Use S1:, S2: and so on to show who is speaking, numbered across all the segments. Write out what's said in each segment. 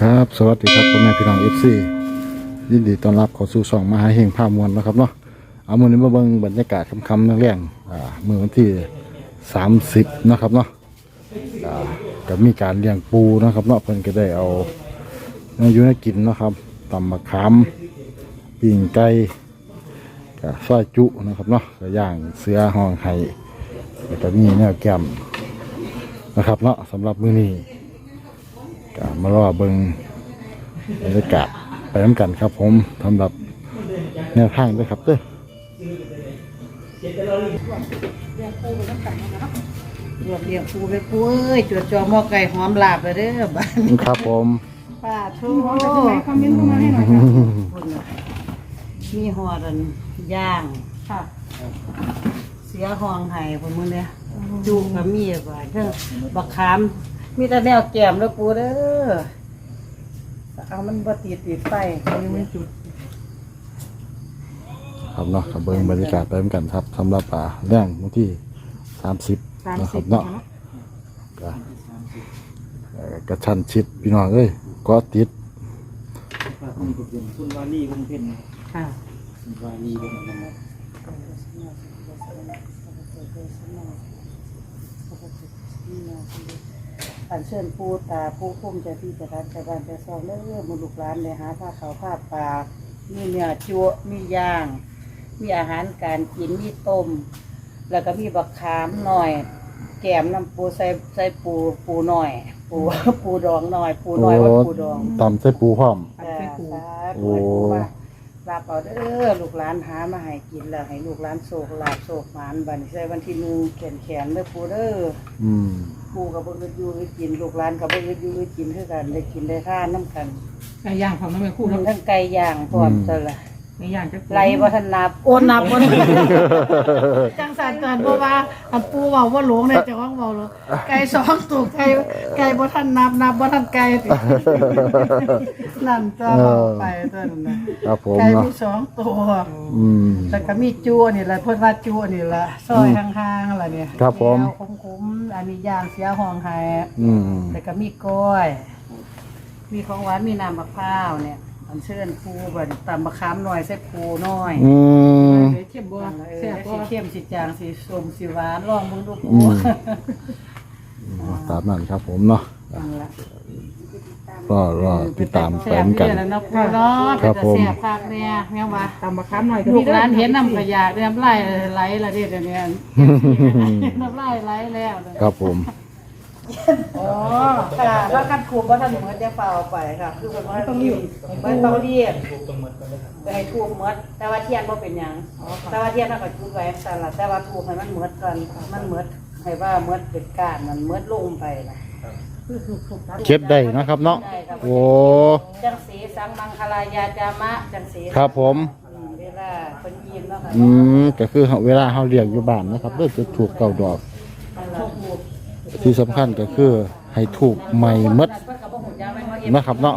S1: ครับ สวัสดีครับพ่อแม่พี่น้องเอฟซียินดีต้อนรับเข้าสู่ช่องมหาเฮงภาพมวลนะครับเนาะเอามือนี้มาเบิ่งบรรยากาศค่ำๆแรงๆอ่าเมื่อวันที่ 30นะครับเนาะอ่าก็มีการเลี้ยงปูนะครับเนาะเพิ่นก็ได้เอาเนื้อยู่ในกินนะครับตำมะขามปิ่งไก่กับซอยจุนะครับเนาะก็ย่างเสือห้องไห้แล้วก็มีแนวแก้มนะครับเนาะสำหรับมื้อนี้ ก็มารอเบิงบรรยากาศไปน้ำกันครับผมสำหรับแนวทางด้วยครับเด้อ
S2: รวบเรียงปูไปปูเอ้ยจวดจอหม้อไก่หอมลาบเลยเด้อบ้าน
S1: ครับผม
S2: ป้าทู
S3: คอมเมนต์เข้ามาให้หน่อยค่ะ
S2: มีหอดันย่าง
S3: ค่ะ
S2: เสียหองไห้ผมมือเนี่ยจูกับมีกว่าเด้อบักขาม มีแต่แนวแก้มแล้วปูเด้อเอามันบ่ติดติดไฟเขายังไม่จุด
S1: ครับเนาะกับเบิงบรรยากาศไปน้ำกันครับสำหรับป่าแรงวันที่สามสิบ
S3: สาม
S1: นะค
S3: สิ
S1: รั
S3: บบ
S1: เนาะก็เอ่อกระชันชิดพี่น้องเอ้ยก็ติด
S4: ว่าคุณเป็นคุณวาลีวงเพ็ญ
S2: ค่ะ
S4: คุณวาลีวงเพ็ญ
S2: อันเชิญปูตาปูพุ่มใจพี่จะรันใจบ้านใจซองเด้อมือลูกหลานเลยหาผ้าขาวผ้าปลามีเนื้อจั่วมีย่าง มีอาหารการกินมีต้ม แล้วก็มีบักขามหน่อย แกมน้ำปูใส่ใส่ปูปูหน่อย ปูปูดองหน่อย ปูหน่อยว่าปูดอง
S1: ตำใส่ปูพร้อม
S2: จ้าสา
S1: โอ้
S2: ธุให้ปูว่าลาบเอาเด้อลูกหลานหามาให้กินแล้วให้ลูกหลานโศกลาบโศกหมานบัดนใส่วันที่หนึ่งแขนแขนเด้อปูเด้อ
S1: อืม
S2: ปูกับบ่อึดอยู่อึดกินลูกหลานกับบ่อึดอยู่อึดกินคือกันได้กินได้ทานน้ำกัน
S3: ไก่ย่างของน้องแม่คู่
S2: มั
S3: แล้ว
S2: นทั้งไก่ย่างพร้อมซะละ
S3: ไก่ย่างจะ
S2: ไล่บ่ทันนับโอนนับบ่ทันจังสันก่อนเพราะว่าอันปูเว้าว่าหลงเนี่ยจะว่างเว้าหลงไก่สองตัวไก่ไก่บ่ทันนับนับบ่ทันไก่ตินั่นจะเว้าไปตัวนั้นน่ะ
S1: ครับผม
S2: ไก่
S1: เนาะ
S2: มีสองตัว
S1: อืม
S2: แล้วก็มีจูนี่แหละเพิ่นว่าจูนี่ล่ะซอยห่างๆล่ะเนี่ย
S1: ครับผม
S2: แนวคมๆอันนี้ย่างเสียห้องไห้
S1: อืม
S2: แล้วก็มีกล้วย มีของหวาน มีน้ำมะพร้าวเนี่ย อันเชิญปูบัดตำมะขามหน่อยใส่ปูน้อย
S1: อืม
S3: เดี๋ยวเข้มบัว
S2: เอ
S3: แซ่บ
S2: อ
S3: บั
S2: สี
S3: ว
S2: เข้มสีจางสีส้มสีหวานลองมึงดูปู
S1: อืมตามนั้นครับผมเนาะ
S2: นั่นล่ะ
S1: ก็รอติดตามไป
S2: แซ่บ
S1: น้ำกัน
S2: เยอะแล้วเนาะปูเนาะ
S1: ครับผม
S2: เป็นแต่แซ่บคักแน่แม่ว่า
S3: ตำมะขามหน่อย
S2: ลูกร้านเห็นน้ำขยะน้ำลายไหลละเด็ดยวนี้น้ำลายไหลแล้วเนี่ย
S1: ครับผม
S2: อ๋อค่ะแล้วกันคุมว่าท่านเหมือนจะเป่าไปค่ะ คือเป็นว่าต้องรีบไม่ต้องเรียก
S4: ถูกตรงหมดกันเลยครับ
S2: ไปให้ทูบหมดแต่ว่าเทียนบ่เป็นหยังแต่ว่าเทียนเราก็จุดไว้สั่นล่ะแต่ว่าทูบให้มันหมดก่อนมันหมดให้ว่าหมดเป็นก้านมันหมดลงไปนะ
S1: เก็บได้นะครับเนาะ
S2: ได้ครับ
S1: โอ้
S2: จังสีสังมังคลายาจามะจังสี
S1: ครับผม
S2: อืมเวลาคนยินเนาะค่ะ
S1: อืมก็คือเวลาเขาเลี้ยงอยู่บ้านนะครับเลือจะถูกเก่าดอก
S2: นั่นล่ะทูบ
S1: ที่สำคัญก็คือให้ถูกใหม่หมด
S2: เพิ่นก็บ่ฮู้จักแม่ว่าเอ็
S1: นะครับเนาะ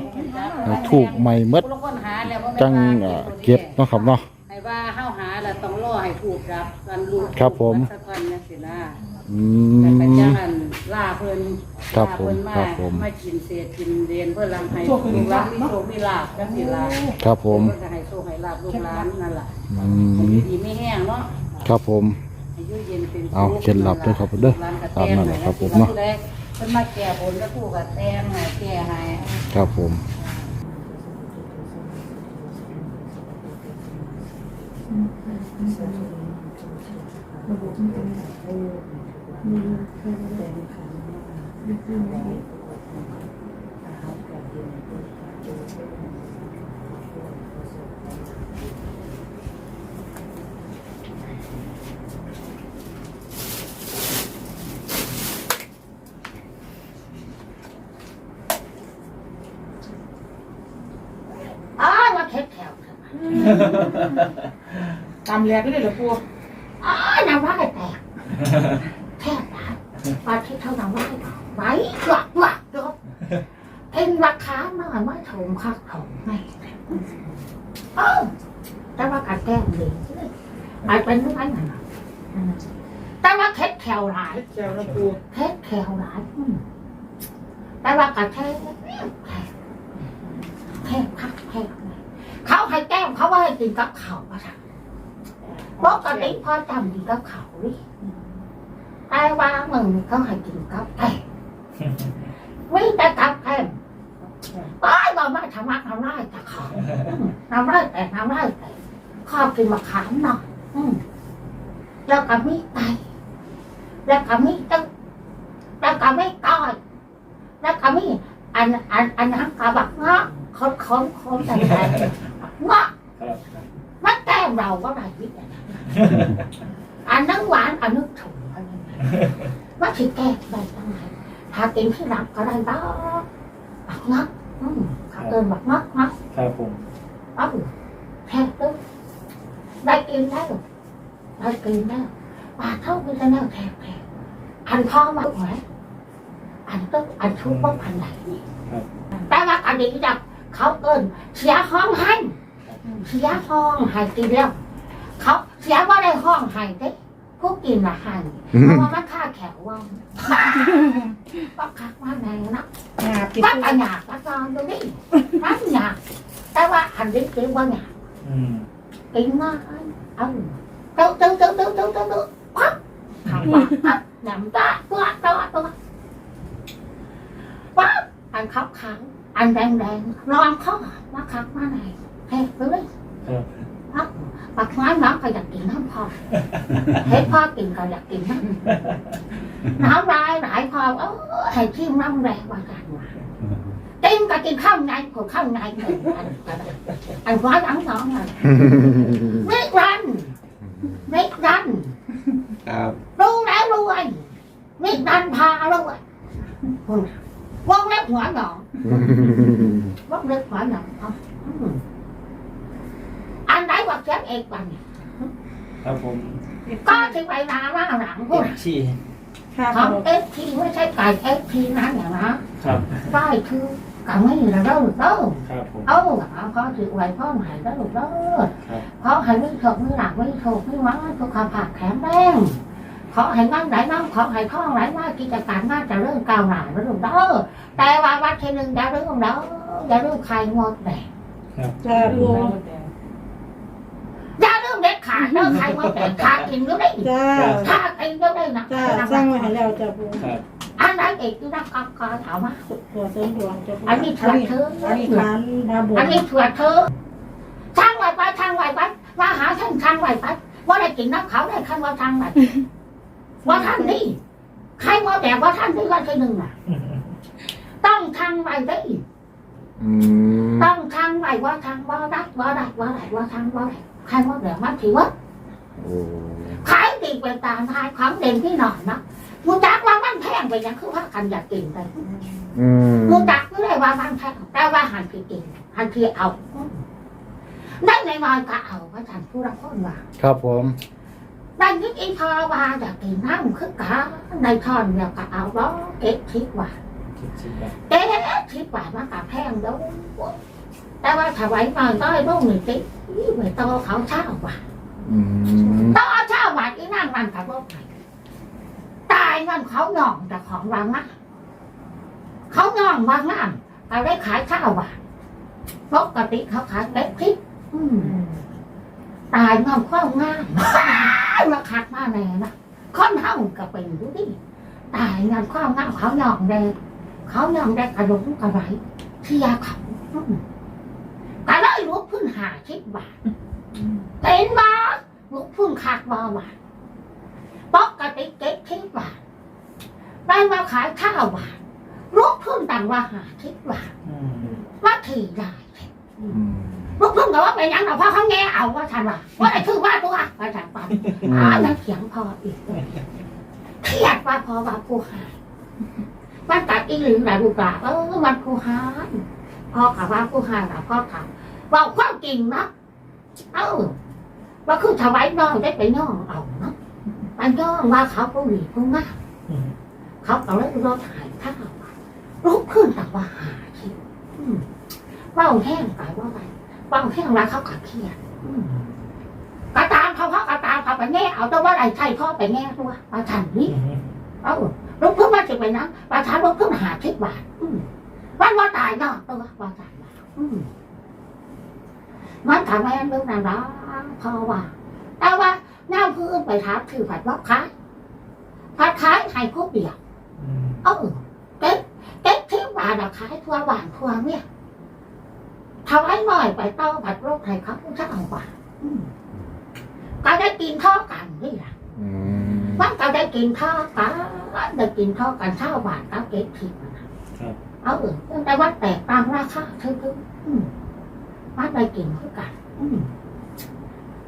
S1: ให้ถูกใหม่หมด
S2: ผู้ลางคนหาแล้วบ่แม่น
S1: จัง
S2: ว่า
S1: เอ่อเก็บเนาะครับเนาะ
S2: ให้ว่าเฮาหาแล้วต้องรอให้ถูกครับกันรู้
S1: ครับผม
S2: สักวันจังซี่นะ
S1: อื
S2: แต่ก็จัง
S1: ม
S2: อันล่าเพิ่น
S1: ครับ
S2: ล่าเพิ่น
S1: ผม
S2: มา
S1: ครับผม
S2: มากินเศษกินเรียนเพื่อลังให้ลูกหลานมีโชคมีลาบจังซี่ล่ะ
S1: ครับผม
S2: เพิ่นก็ให้โชคให้ลาบลูกหลานนั่นล่ะ
S1: อื
S2: ให้อ
S1: ม
S2: ยู่ดีไม่แห้งเนาะ
S1: ครับผม
S2: ให้อยู่ เอา
S1: เคล็ดลับด้วยครับเด้อตามนั่นแหละครับผมเนาะ
S2: เพิ่นมาแก้บนแล้วผู้ก็แต่งให้แก้ให้
S1: ครับผม
S5: อ้ายว่าเท็ดแถวเถอะ
S3: ตำแหลกก็ได้เหรอปู
S5: อ้ายนางว่าไอ้แตกแทบตายปาที่เท่านางว่าไอ้ไหวหลักหลักเด้อเอ็นราคามาไม่ถมคักถมไม่เอ้าแต่ว่าการแก้มดีไปเป็นทุกอันน่ะอืมแต่ว่าเท็ดแถวหลาย
S3: แก้วแล้วปู
S5: เท็ดแถวหลายอืมแต่ว่าการแท้แท้ กินกับเขาวะค่ะปกติพ่อจำกินกับเขาดิแต่ว่ามึงเขาให้กินกับแกงวิ่งแต่กับแกงไอ้เราไม่ทำรักทำไรแต่เขาทำไรแต่ทำไรแต่ขอบกินมะขามหน่อยอืมแล้วก็มีไก่แล้วก็มีตึ๊กแล้วก็มีก้อยแล้วก็มีอันอันอันนั้นกระบักเงาะคนคนคนแต่แต่เงาะ
S4: ครับ
S5: มันแก้มเราก็ได้ยิ่งอันนั้นหวานอันนั้นถูกอันนั้นว่าถือแก้ได้ตั้งไหนถ้ากินที่หลับก็ได้บ้างบักนักอืมเขาเอินบักนักนัก
S4: ครับผม
S5: เอ้าแท้ตึ๊บได้กินแล้วได้กินแล้วปลาเท่ากันแล้วแท้แท้อันพ่อมาไหมอันตึ๊บอันชุบว่าพันไหนนี่แต่ว่าอันนี้จะเขาเอินเสียห้องให้ เสียห้องหายกินแล้ว เขาเสียว่าได้ห้องหายเด้พวกกินละหายเพราะว่ามันค่าแขวว่างก็คักว่าไงนะ
S3: หยาบติด
S5: ว่า
S3: ปู
S5: อันหยาบว่าตอนตรงนี้นั่นหยาบแต่ว่าอันนี้กินว่าหยาบ
S4: อืม
S5: กินมากเอาเต้าเต้าเต้าเต้าเต้าเต้าเต้าปั๊บถามว่าอะหนำตาตัวตัวตัวปั๊บอันขาวขาวอันแดงแดงนอนข้อมาคักมาไหน เฮ้ยเลย
S4: ครับ
S5: ปักไม้น้องก็อยากกินน้ำพอเห็นพ่อกินก็อยากกินน้ำน้ำลายไหลพอเออให้ชิมน้ำแรงว่ากันว่ากินก็กินข้าวในของข้าวในเลยอันอันร้อยอันสองเลยไม่รันไม่รัน
S4: ครับ
S5: รู้แล้วรวยไม่รันพารวยวงเล็บหัวหนองวงเล็บหัวหนองเอาอืมอั นไหนว่าเสียงเอกวันเนี่ย
S4: ครับผม
S5: ก็ที่ไปนาล่าหลังพวก
S4: ชี้
S3: ค่ะ
S5: ทำเอฟทีไม่ใช่ไก่เอฟทีนะอย่างนะครับได้คือกันไม่ละเด้อเด้อ
S4: ครับผม
S5: เอาเอาเขาถือไว้พ่อหายเด้อเด้อ
S4: ครับ
S5: เขาให้ไม่ถกไม่หลักไม่ถูกไม่มังทุกความผักแข็งแรงเขาให้นั่งไหนนั่งเขาให้ท่องไหนว่ากิจการน่าจะเริ่มก้าวหน้าแล้วเด้อแต่ว่าวันที่หนึ่งจะเริ่มแล้วจะเริ่มใครงดแดง
S3: จ้าปู
S5: อย่าเริ่มเด็ด ขาดเด้อใครงดแดงขาดกินก็ได้
S3: จ้า
S5: ขาดกินก็ได้นะ
S3: จ้าสร้างไว้ให้แล้วจ้าปู
S4: ครับ
S5: อันนั้นเอกที่นักกก็ถามว่า
S3: ตัวเสริมดวงจ้าปู
S5: อันนี้ถื่อนเธอ
S3: อันนี้ขานบาบว
S5: อั
S3: น
S5: นี้ถื่อนเธอช่างไว้ไปช่างไว้ไปมาหาท่านช่างไว้ไปว่าได้กินน้ำเขาได้ขั้นว่าช่างไว้ว่าท่านนี่ใครมาแต่ว่าท่านนี่ว่าที่หนึ่งน่ะต้องช่างไว้ได้ต้องช่างไว้ว่าช่างว่าได้ว่าได้ว่าได้ว่าช่างว่าได้ ใครมาแต่มาถือว่า
S1: โอ้
S5: ขายดีเป็นตาทายของเด่นที่หน่อยนะมูจักว่ามันแพงไปยังคือว่ากันอยากกินไป
S1: อืม
S5: มูจักไม่ได้ว่ามันแพงแต่ว่าหันที่กินหันที่เอาได้ในน้อยก็เอาว่าท่านผู้รับคนว่า
S1: ครับผม
S5: ได้ยินอีพอว่าอยากกินน้ำคือกาในทอนเนี่ยก็เอาล้อเก็บทิพว่า
S4: คิดชิบแบบ
S5: เก็บทิพว่ามันก็แพงแล้ว แต่ว่าถ้าไว้มาต้อยลูกหนึ่งติ๊ไม่โตเขาเช่าว่า
S1: อืม
S5: ต่อเช่าว่าอีนั่งมันกับพวกไหนตายเงินเขาหย่องแต่ของวางนะเขาหย่องวางน้ำเอาได้ขายเช่าว่าปกติเขาขายเก็บทิพอืมตายเงินความงามมาคักมาแน่นะคนเฮาก็เป็นดูดิตายเงินความงามเขาหย่องแดงเขาหย่องแดงกระดุมกระไรเที่ยเขาอืม ก็เลยลุกขึ้นหาชิบบาทเต็นบาลุกขึ้นคักบาบาทปอกกติเก็บทิบบาทได้มาขายข้าวบาทลุกขึ้นต่างว่าหาชิบบาท
S4: ม
S5: ว่าถี่ได้
S1: อืม
S5: ลูกพิ่งกับว่าเป็นยังเราพ่อเขาแง่เอาว่าทันว่าว่าไอ้คือว่าตัวว่าทันปันอ่ายังเถียงพออีกเครียดว่าพอว่ากูหายมันกัดอีหรือหลายลูกหลาเออมันกูหายพ่อกับว่ากูหายแล้วพ่อถา มว่าความจริงนะเออว่าคือถวายน้องได้ไปน้องเอาเนาะไปน้องว่าเขาผู้หญิงผู้งามเขาก็เลยรอถ่ายข้าวลุกขึ้นแต่ว่าหาคิวอืมเว่าแห้งไปว่าไปบางเที่ยงแล้วเขาก็เครียดอืมกระตามเขาเขากระตามเขาไปแง่เอาแต่ว่าอะไรใช่พ่อไปแง่ตัวมาทันนี่เอาลูกเพิ่งมาจะไปนั้นมาทันลูกเพิ่งหาทิศบาทอืมวันว่าตายเนาะตัวว่าตายบาทอืม มันทำให้เรื่องนั้นละเพราะว่าแต่ว่าหน้าพื้นไปถามคือผัดว่าขายผัดขายให้พวกเดียว
S4: อืม
S5: เออเก๊กเก๊กที่บ้านอะขายทั่วบ้านทั่วเนี่ยทำให้หน่อยไปเต้าผัดโรคไทยเขาผู้ช่างกว่าอืมก็ได้กินเท่ากันนี่แหละ
S1: อืม
S5: มันก็ได้กินเท่ากันได้กินเท่ากันเท่าบาทกับเก๊กทิพย์นะ
S4: ครับ
S5: เอาเออแต่ว่าแตกต่างราคาคือคืออื มมันได้กินคือกันอืม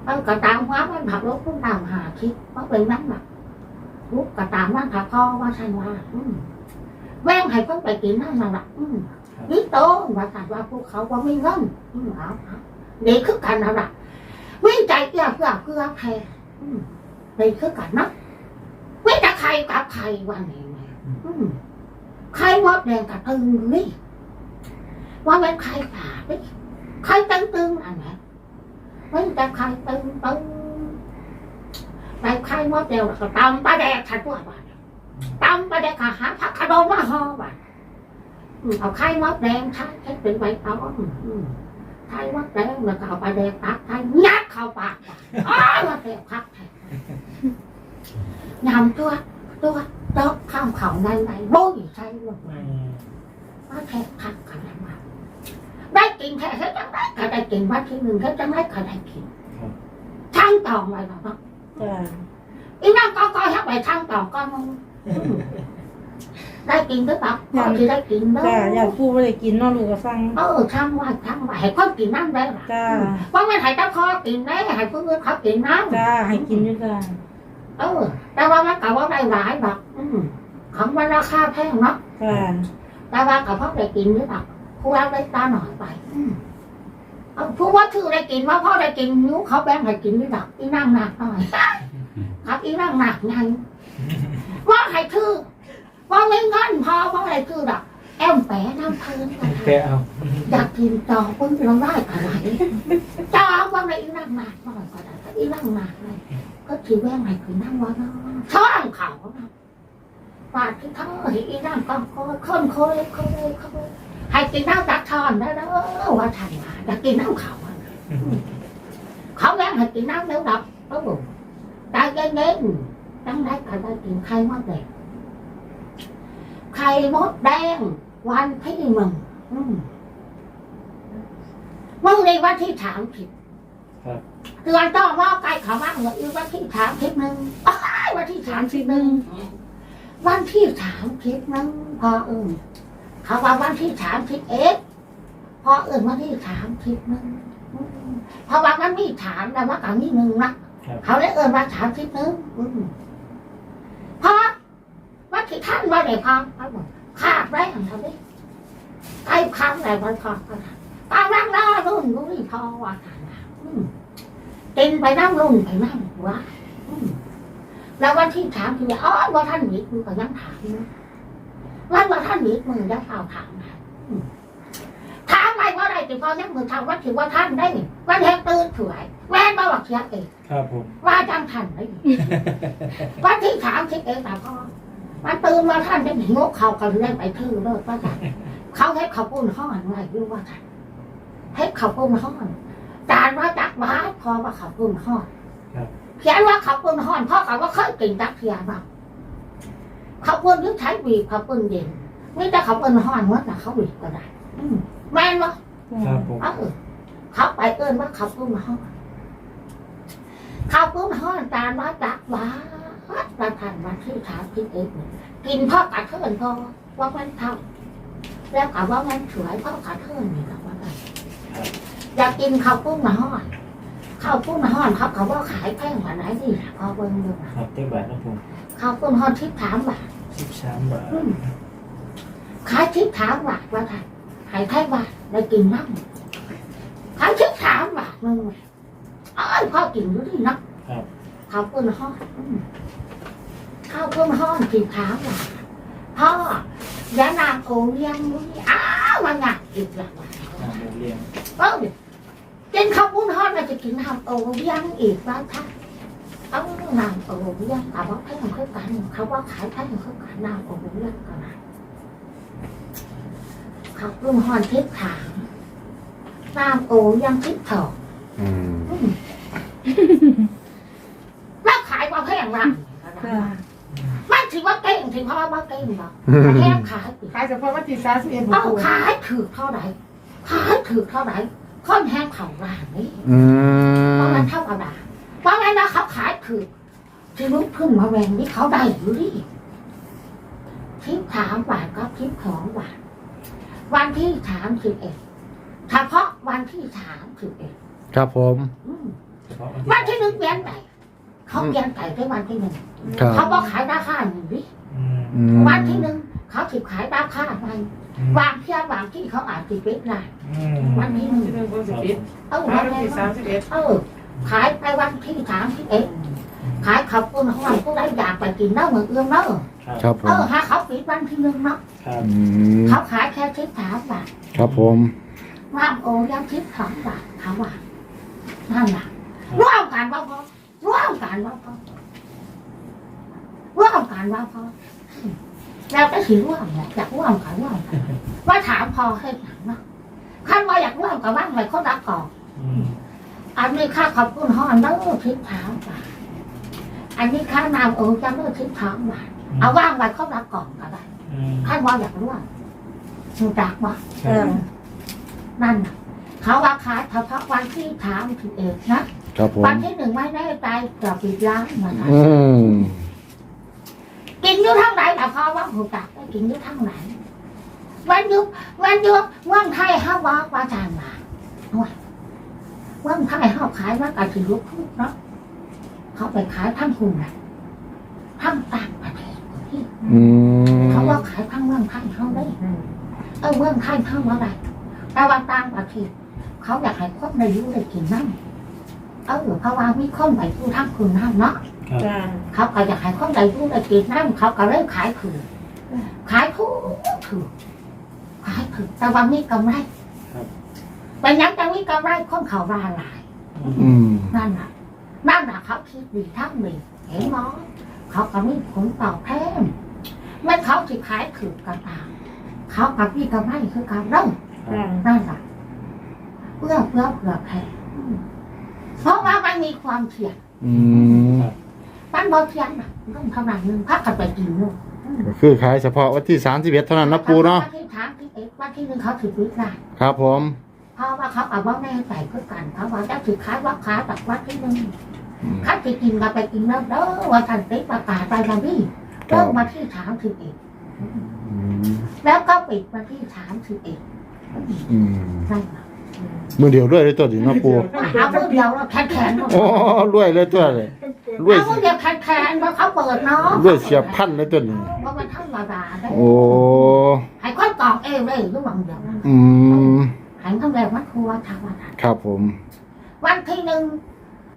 S5: เอากระตามว่ามันผักรถพุ่งตามหาคิดว่าเป็นนั้นแบบลูกกระตามว่าผักพ่อว่าฉันว่าอืมแม่งให้เพิ่งไปกินนั่นน่ะละอืมนี่โตว่ากันว่าพวกเขาว่าไม่เงินอืมเอาเอาเด็กคือกันนะละวิ่งใจเอื้อเพื่อเพื่อแพ้อืมเด็กคือกันเนาะวิ่งจะใครกับใครวันนี้แม่อืมใครมดแดงกับตึงนี่ว่าเป็นใครป่าดิ ใครตึงตึงอันไหนวิ่งแต่ใครตึงตึงไปใครมดแดงแล้วก็ตำปลาแดกฉันว่าบ้านตำปลาแดกขาหาผักกระโดดมาห่อบ้านอืมเอาไข่มดแดงใช้ใช้เป็นใบตองอืมไข่มดแดงแล้วก็เอาปลาแดกตักไข่ยัดเข้าปากบ้านอ้าวมาแดกพักแทนยำตัวตัวโต๊ะข้ามเขาในในโบ้ยใช่หมด
S4: อืม
S5: ว่าแทกพักกันแล้วมาได้ กินแค่แค่จังได้ก็ได้กินวันที่หนึ่งแค่จังได้ก็ได้กินช่างตองไว้หรอกเนาะ
S3: จ้า
S5: อีนั่งก็ก็ให้ไปช่างตองก็มึงได้กินหรือเปล่าพอที่ได้กินเด้
S3: จ้าอยา
S5: ก
S3: ปูไม่ได้กินเนาะลูกก็สั่ง
S5: เออช่างว่าช่างว่าให้คนกินน้ำได้ล่ะ
S3: จ้า
S5: ว่าไม่ให้เจ้าพ่อกินได้ให้เพื่นเขากินน้ำ
S3: จ้าให้กินอยู่จ้า
S5: เออ แต่ว่ามันก็ว่าได้หลายแบบของมันราคาแพงเนาะ
S3: จ้า
S5: แต่ว่ากับพ่อได้กินหรือเปล่า ผู้ว่าได้ตาหน่อยไปผู้ว่าชื่อได้กินว่าพ่อได้กินนิ้วเขาแบ่งให้กินหรือเปล่าอีนั่งหนักหน่อยครับอีนั่งหนักไงว่าให้ชื่อว่าไม่เงินพอว่าอะไรชื่อดอกแอมแปะน้ำพื้น
S4: แกเอา
S5: อยากกินจอเพิ่งจะได้อะไรจอว่าอะไรอีนั่งหนักหน่อยก็ได้อีนั่งหนักเลยก็ถือแบ่งให้กินนั่งว่าช่องเขาปาดที่เขาเห็นอีนั่งก็คนโคยโคยโคย ให้กินน้ำจากช้อนได้แล้วว่าทันว่าจะกินน้ำเขาเขาแย่งให้กินน้ำเร็วดับก็บุตายเย็นๆตั้งได้ก็ได้กินไข่มดแดงไข่มดแดง วันที่มึงอืมมึงในวันที่ถามผิด
S4: ครับ
S5: เตือนต้องว่าไก่เขาวมากเหมือนอีวันที่ถามผิดหนึ่งอ้ายวันที่ถามผิดหนึ่งวันที่ถามผิดหนึ่งพอเออ เขาว่าวันที่สามสิบเอ็ดพอเอื่นวันที่สามสิบนึงอืมเพราะว่ามันมีถามแต่ว่ากับมีหนึ่งนะครับเขาได้เอื่นว่าสามสิบนึงอืมเพราะว่าที่ท่านว่าได้พังเขาบอกขาดแรงเขาดิไอ้พังแต่วันพอก็ได้ตามร่างล่ารุ่นรุ่นพอว่ากันนะอืมกินไปนั่งรุ่นไปนั่งวะอืมแล้ววันที่ถามคืออ๋อว่าท่านหนีคุณก็ยังถามนะ วันว่าท่านหนีมือได้เปล่าถามนะอืมถามไปว่าอะไรติพอยังมือทำว่าถือว่าท่านได้วันแห่งตื่นถวยแว่นมาบอกเสียเอง
S4: ครับผม
S5: ว่าจังท่านได้วันที่ถามคิดเองแต่พ่อมันตื่นว่าท่านได้งกเขากันเล่นไปทื่อเลิกว่าท่านเขาให้เขาปุ้นห้อนไว้รู้ว่าท่านให้เขาปุ้นห้อนจานว่าจักบ้าพอว่าเขาปุ้นห้อนเขียนว่าเขาปุ้นห้อนพ่อเขาว่าเคยกินจักเทียบ้างเขาเปิ้นยึดใช้บีบเขาเปิ้นเย็นไม่แต่เขาเปิ้นห้อนเมื่อแต่เขาบีบก็ได้อืมแม่นวะ
S4: ครับผม
S5: เออเขาไปเอิ้นว่าเขาเปิ้นห้อนเขาเปิ้นห้อนตามว่าจักว่าประทานวันที่ถามคิดเองกินพ่อกระเทินพอว่ามันเท่าแล้วก็ว่ามันสวยพ่อกระเทินนี่ก็ว่าไงอยากกินข้าวปุ้นห้อนข้าวปุ้นห้อนเขาเขาว่าขายแพงกว่าไหนนี่พอเบิ่งดูนะครับ
S4: เต็มบาทนะผม
S5: ข้าวปุ้นห้อนทิพถามบาท
S4: สิบสามบาท
S5: อืมขายทิพถามบาทว่าท่านขายไทยบาทได้กินน้ำขายทิพถามบาทนึงอ้ายพ่อกินอยู่ที่นัก
S4: ครับ
S5: ข้าวปุ้นห้อนอืมข้าวปุ้นห้อนทิพถามบาทพ่อยานางโอเลี้ยงมุ้ยอ้าวมันหนักอีกแล้วว่ะ
S4: น้ำหมูเลี้ยง
S5: เออกินข้าวปุ้นห้อนเราจะกินน้ำโอเลี้ยงอีกว่าท่าน เอาน้ำโอเลี้ยงเขาว่าแพงคือกันเขาว่าขายแพงคือกันน้ำโอเลี้ยงก็ได้เขาปรุงหอนทิพย์ถามน้ำโอยังทิพย์ถอก
S1: อืม
S5: แล้วขายมาแพงละ
S3: จ้า
S5: มันถือว่าเก่งถือว่าว่าเก่งหรอกแพงขาย
S2: ขายเฉพาะวันที่าสิเอ็ด
S5: เอาขายถือเท่าไหร่ขายถือเท่าไหร่ค่อนแห้งเข่าร้านนี้เพราะ
S1: มั
S5: นเท่ากับดาน เพราะงั้นนะเขาขายถือที่ลุกขึ้นมาแรงนี่เขาได้อยู่ดิทิปสามบาทก็ทิปสองบาทวันที่สามสิบเอ็ดเฉพาะวันที่สามสิบเอ็ด
S1: ครับผม
S5: อืม
S4: เฉพาะ
S5: วันที่หนึ่งเปลี่ยนไปเขาเปลี่ยนไปได้วันที่หนึ่ง
S1: ครับ
S5: เขาบอกขายราคาหนึ่งดิ
S4: อืม
S1: อืม
S5: วันที่หนึ่งเขาถือขายราคาไปวางเที่ยงวางที่เขาอาจติดเวทได้
S4: อืม
S5: วันที่หนึ่ง
S2: ที่หนึ่งวันสิบเอ็ด
S5: เออ
S2: ขาย
S5: วัน
S2: วัน
S5: ที่
S2: ที่สามสิบเอ็ด
S5: เออ ขายไปวันที่สามสิบเอ็ดขายขับคุณของเราก็ได้อยากไปกินเน้าเหมือนเอื้อมเน้า
S1: ครับผ
S5: เอ
S1: ม
S5: อหาเขาปิดวันที่หนึ่งเนาะ
S4: ครับ
S1: อืม
S5: เขาขายแค่ทิศสามบาท
S1: ครับผม
S5: ว่างโอยังทิศสองบาทเขาว่านั่นแหละร่วมกันว่าพอร่วมกันว่าพอร่วมกันว่าพอแล้วก็ถือร่วมเนี่ยอยากร่วมกันร่วมกันว่าถามพอให้ถามเนาะขั้นว่าอยากร่วมกับว่างเลยเขารักก่อน
S4: อืม
S5: อันนี้ค่าขอบคุณห้อนเด้อทิศสามบาทอันนี้ค่านำโอจะเด้อทิศสามบาทเอาว่างไว้เขารักก่อนก็ได้
S4: อืม
S5: ขั้นว่าอยากร่วมสุดักบ่
S4: ครับ
S5: นั่นน่ะเขาว่าขายเฉพาะวันที่ถามถึงเอกนะครับ
S1: ผม
S5: วันที่หนึ่งไม่แน่ใจเกือบปิดร้านมาแล้ว
S1: อืม
S5: กินอยู่ทั้งไหนแต่พอว่าหูจักได้กินอยู่ทั้งไหนวันอยุวันอยุเมืองไทยเขาบอกว่าจานมาโอ้ย เมืองไทยเขาขายว่ากะทิลุกทุกเนาะเขาไปขายทั้งคุณนะทั้งต่างประเทศที่
S1: อืม
S5: เขาว่าขายทั้งเมืองไทยเขาได้เออเมืองไทยเข้ามาได้แต่ว่าต่างประเทศเขาอยากให้คนได้รู้ได้กินน้ำเออเพราะว่ามีคนไปรู้ทั้งคุณน้ำเนาะ
S3: จ้า
S5: เขาก็อยากให้คนได้รู้ได้กินน้ำเขาก็เลยขายถือขายถูกถือขายถือแต่ว่ามีกำไร เป็นยังจะมีกำไรคนเขาว่าหลาย
S1: อืม
S5: นั่นน่ะนั่นน่ะเขาคิดดีทั้งดีเห็นไหมเขาก็มีผลตอบแทนไม่เขาที่ขายถือกันตามเขากับมีกำไรคือการเริ่ม
S3: จ้า
S5: นั่นแหละเพื่อเพื่อเผื่อแผ่อืมเพราะว่ามันมีความเสี่ยง
S1: อืม
S5: มันบ่เสี่ยงนะต้องเท่านั้นหนึงพักกันไปกินนู่น
S1: ก็คือขายเฉพาะวันที่สามสิบเอ็ดเท่านั้นนะปูเนาะ
S5: วันที่ถามที่เอ็ดวันที่หนึ่งเขาถือวิได้
S1: ครับผม
S5: เพ ราะว่าเขาเอาว่าแม่ใส่เพื่อกันเขาว่าจะถือค้ายว่าค้าแบบวัดที่หนึ่ง
S1: อืม
S5: ข้าจะกินก็ไปกินแล้วเด้อว่าทันติประกาศไปแล้วนี่
S1: ครั
S5: เริ่
S1: บ
S5: มมาที่สามสิบเอ็ด
S1: อืม
S5: แล้วก็ปิดมาที่สามสิบเอ็ด
S1: อืม
S5: นั่นแหละ
S1: มือเดียวด้วยเลยตัวนี้เนาะปู
S5: เอาเมื่อเดียวเราแข็งแข็ง
S1: โอ้รวยเลยตัวเลยรวย
S5: เอาเมื่อเดียวแข็งแข็งเพราะเขาเปิดเนาะ
S1: รวยเสียบพันเลยตัวนี้
S5: เพราะมันธรรมดาได้
S1: โอ้
S5: ให้ค่อยกรอกเองเลยรู้บังเดียว
S1: อืม
S5: ให้ทั้งแรงมันครัวชาวบ้าน
S1: ครับผม
S5: วันที่หนึ่ง